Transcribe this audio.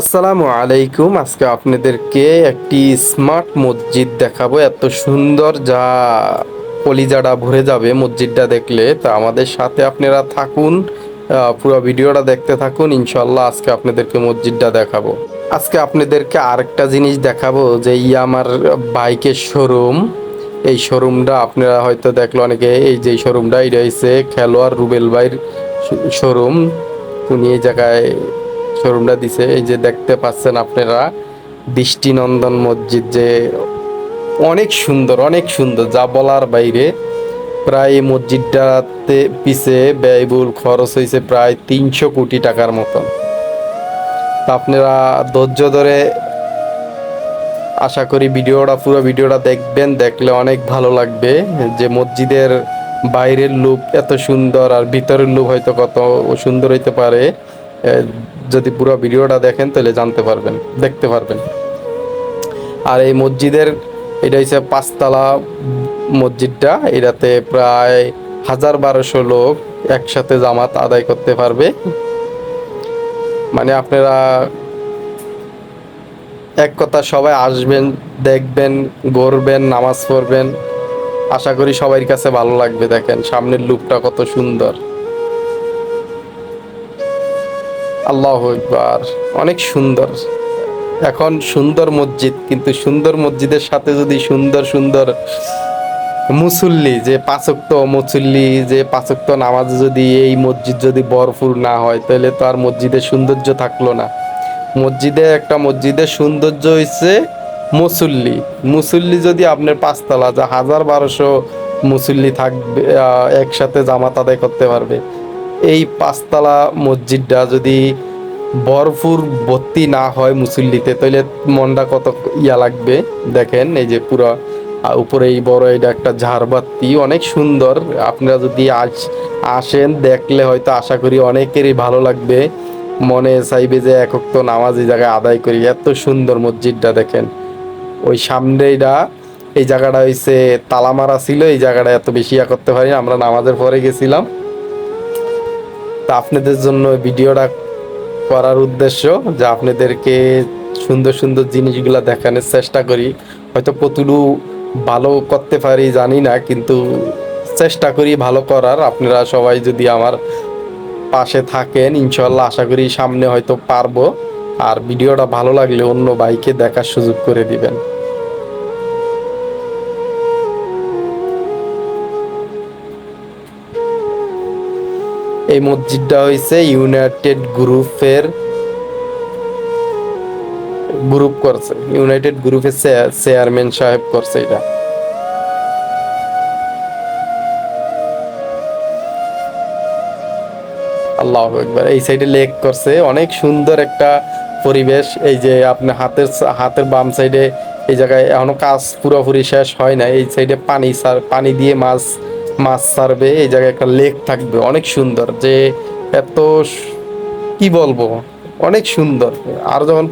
আসসালামু আলাইকুম। আজকে আপনাদেরকে একটি স্মার্ট মসজিদ দেখাবো। এত সুন্দর যা কলিজাটা ভরে যাবে মসজিদটা দেখলে। তা আমাদের সাথে আপনারা থাকুন পুরো ভিডিওটা দেখতে থাকুন। ইনশাল্লাহ আজকে আপনাদেরকে মসজিদটা দেখাবো। আজকে আপনাদেরকে আরেকটা জিনিস দেখাবো, যে ই আমার বাইকের শোরুম এই শোরুমটা আপনারা হয়তো দেখল অনেকে, এই যে শোরুমটা এটা হচ্ছে খেলোয়াড় রুবেল ভাইয়ের শোরুম উনি এই জায়গায় শোরুমটা দিছে। এই যে দেখতে পাচ্ছেন আপনারা, দৃষ্টিনন্দন মসজিদ যে অনেক সুন্দর অনেক সুন্দর। যা বলার বাইরে, প্রায় মসজিদটাতে পিছে ব্যয়বহুল খরচ হয়েছে প্রায় তিনশো কোটি টাকার মতন। আপনারা ধৈর্য ধরে আশা করি ভিডিওটা, পুরো ভিডিওটা দেখবেন। দেখলে অনেক ভালো লাগবে যে মসজিদের বাইরের লুক এত সুন্দর, আর ভিতরের লুক হয়তো কত সুন্দর হইতে পারে। যদি পুরো ভিডিওটা দেখেন, তাহলে জানতে পারবেন, দেখতে পারবেন। আর এই মসজিদের, এটা হচ্ছে পাঁচতলা মসজিদটা, এটাতে প্রায় হাজার বারোশো লোক একসাথে জামাত আদায় করতে পারবে। মানে আপনারা এক কথা সবাই আসবেন, দেখবেন, গড়বেন, নামাজ পড়বেন। আশা করি সবার কাছে ভালো লাগবে, দেখেন, সামনের লুকটা কত সুন্দর। আল্লাহ একবার অনেক সুন্দর। এখন সুন্দর মসজিদ, কিন্তু সুন্দর মসজিদের সাথে যদি সুন্দর সুন্দর মুসল্লি, যে পাঁচক্ত মুসল্লি, যে পাঁচক্ত নামাজ যদি এই মসজিদ যদি ভরপুর না হয়, তাহলে তো আর মসজিদের সৌন্দর্য থাকল না। মসজিদে একটা মসজিদের সৌন্দর্য হচ্ছে মুসল্লি। মুসল্লি যদি আপনার পাঁচতলা, যা হাজার বারোশো মুসল্লি থাকবে একসাথে জামাত আদায় করতে পারবে। এই পাঁচতলা মসজিদটা যদি ভরপুর ভর্তি না হয় মুসল্লিতে, তাহলে মনটা কত ইয়া লাগবে? দেখেন, এই যে পুরো উপরে এই বড় এটা একটা ঝাড়বাতি, অনেক সুন্দর। আপনারা যদি আজ আসেন, দেখলে হয়তো আশা করি অনেকেরই ভালো লাগবে। মনে চাইবে যে একক তো নামাজ এই জায়গায় আদায় করি। এত সুন্দর মসজিদটা, দেখেন। ওই সামনেটা এই জায়গাটা হয়েছে তালামারা ছিল, এই জায়গাটা এত বেশি ইয়া করতে পারি। আমরা নামাজের পরে গেছিলাম। তা আপনাদের জন্য ভিডিওটা করার উদ্দেশ্য যে আপনাদেরকে সুন্দর সুন্দর জিনিসগুলো দেখানোর চেষ্টা করি। হয়তো কতটুকু ভালো করতে পারি জানি না, কিন্তু চেষ্টা করি ভালো করার। আপনারা সবাই যদি আমার পাশে থাকেন ইনশাল্লাহ আশা করি সামনে হয়তো পারব। আর ভিডিওটা ভালো লাগলে অন্য বাইকে দেখার সুযোগ করে দিবেন। এই মসজিদটা হয়েছে ইউনাইটেড গ্রুপের গ্রুপ করছে। ইউনাইটেড গ্রুপের চেয়ারম্যান সাহেব করছে এটা। আল্লাহ একবার এই সাইডে লেক করছে। অনেক সুন্দর একটা পরিবেশ। এই যে আপনি হাতের হাতের বাম সাইডে এই জায়গায় এখনও কাজ পুরোপুরি শেষ হয় না এই সাইডে পানি সার, পানি দিয়ে মাছ মাছ ছাড়বে, এই জায়গায় একটা লেক থাকবে। অনেক সুন্দর। যে এত কি বলব? অনেক সুন্দর। আর যখন